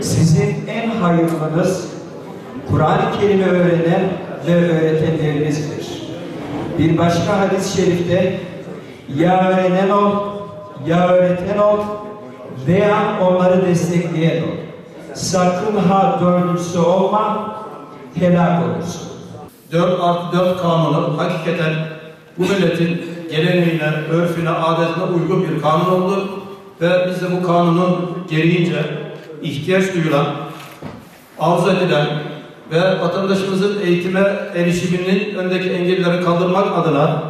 Sizin en hayırlınız Kur'an-ı Kerim'i öğrenen ve öğretenlerinizdir. Bir başka hadis-i şerifte ya öğrenen ol, ya öğreten ol veya onları destekleyen ol. Sakın ha dördüncüsü olma, helak olursun. 4 artı 4 kanunu hakikaten bu milletin geleneğine, örfüne, adetine uygun bir kanun oldu. Ve biz de bu kanunun gereğince ihtiyaç duyulan, arzu edilen ve vatandaşımızın eğitime erişiminin öndeki engelleri kaldırmak adına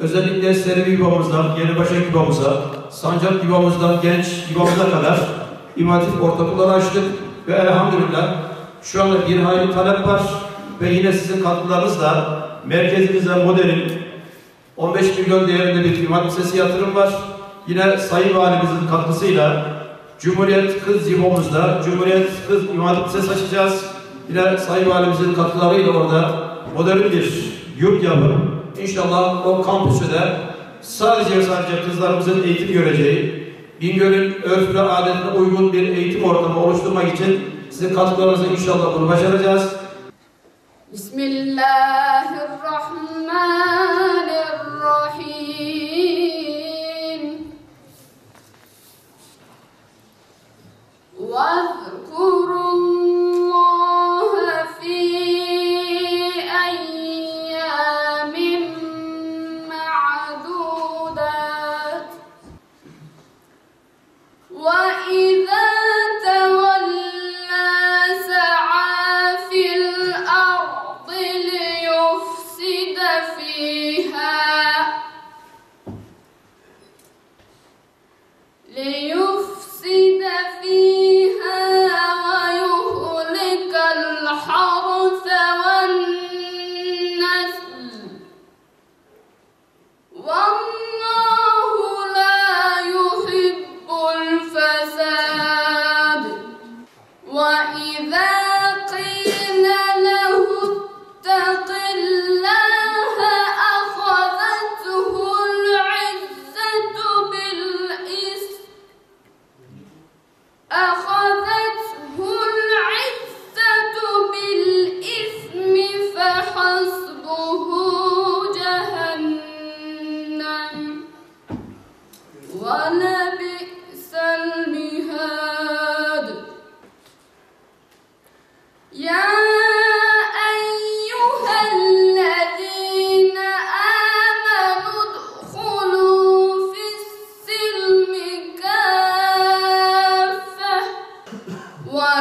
özellikle Serivi yuvamızdan, Yenibaşı yuvamıza, Sancak yuvamızdan genç yuvamıza kadar İmam Hatip ortaokulları açtık ve elhamdülillah şu anda bir hayli talep var ve yine sizin katkılarınızla merkezimize modelin 15 milyon değerinde bir İmam Lisesi yatırım var. Yine Sayın Valimizin katkısıyla Cumhuriyet Kız Yuvamızda Cumhuriyet Kız İmam Lisesi açacağız. Yine Sayın Valimizin katkılarıyla orada modern bir yurt yapıp inşallah o kampüsü de sadece sadece kızlarımızın eğitim göreceği, Bingöl'ün örf ve adetine uygun bir eğitim ortamı oluşturmak için sizin katkılarınızla inşallah bunu başaracağız. Bismillahirrahmanirrahim.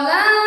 Bye.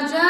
Raja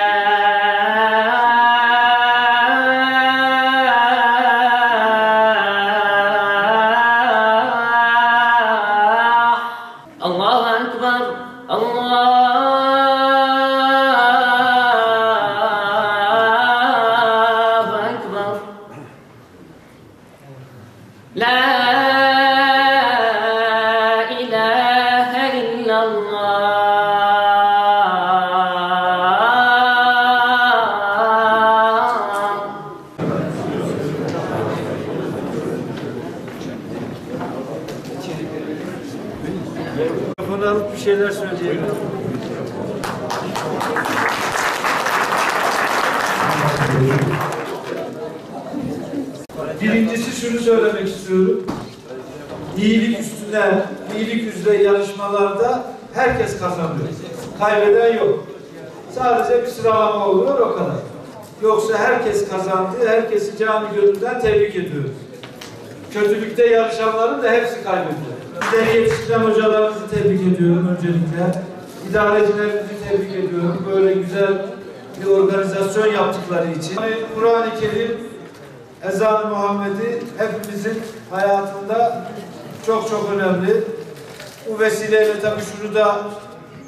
şeyler söyleyelim. Birincisi şunu söylemek istiyorum. İyilik üstüne, iyilik üzere yarışmalarda herkes kazanıyor. Kaybeden yok. Sadece bir sıralama oluyor o kadar. Yoksa herkes kazandı, herkesi cami gönülden tebrik ediyoruz. Kötülükte yarışanların da hepsi kaybetti. Bizleri yetiştiren hocalarımızı tebrik ediyorum öncelikle. İdarecilerimizi tebrik ediyorum. Böyle güzel bir organizasyon yaptıkları için. Kur'an-ı Kerim ezan-ı Muhammed'i hepimizin hayatında çok çok önemli. Bu vesileyle tabii şunu da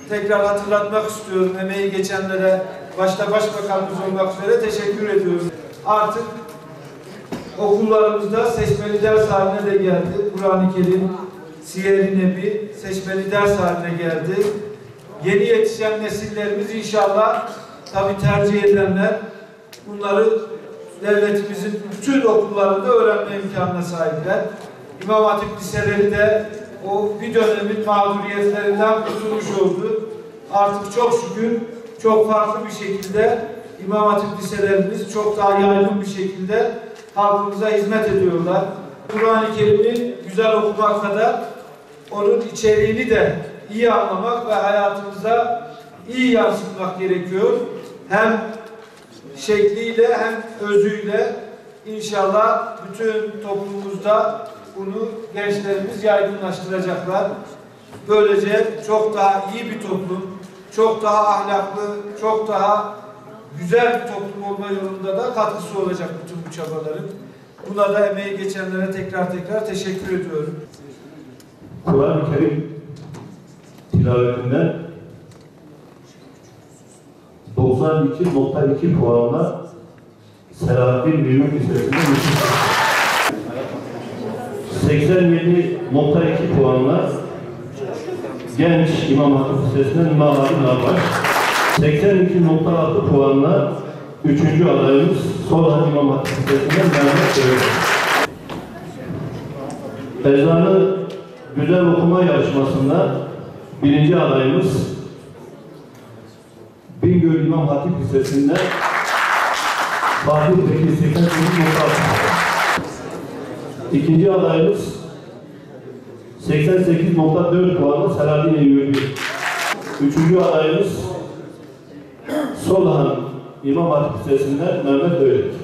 tekrar hatırlatmak istiyorum. Emeği geçenlere, başta başbakanımız olmak üzere teşekkür ediyorum. Artık okullarımızda seçmeli ders haline de geldi. Kur'an-ı Kerim, Siyer-i Nebi seçmeli ders haline geldi. Yeni yetişen nesillerimiz inşallah tabi tercih edenler bunları devletimizin bütün okullarında öğrenme imkanına sahipler. İmam Hatip liseleri de o bir dönemin mağduriyetlerinden kurtulmuş oldu. Artık çok şükür çok farklı bir şekilde İmam Hatip liselerimiz çok daha yaygın bir şekilde halkımıza hizmet ediyorlar. Kur'an-ı Kerim'i güzel okumak kadar onun içeriğini de iyi anlamak ve hayatımıza iyi yansıtmak gerekiyor. Hem şekliyle hem özüyle inşallah bütün toplumumuzda bunu gençlerimiz yaygınlaştıracaklar. Böylece çok daha iyi bir toplum, çok daha ahlaklı, çok daha güzel bir toplum olma yolunda da katkısı olacak bütün bu çabaların. Buna da emeği geçenlere tekrar tekrar teşekkür ediyorum. Kur'an-ı Kerim tilavetinden 92.2 puanla Selahattin Büyük Lisesi'nde yetişti. 87.2 puanla Genç İmam Hatip Lisesi'nden İmam Ali Nabaş. 82.6 puanla üçüncü adayımız Solhan İmam Hatip Lisesi'nden Mehmet Öğretmen. Ezanı güzel okuma yarışmasında birinci adayımız Bingöl İmam Hatip Lisesi'nde Fatih Bekir 88 İkinci adayımız 88.4 puanla Selahattin Eyyubi. Üçüncü adayımız Solhan İmam Hatip Lisesi'nde Mehmet Öğret.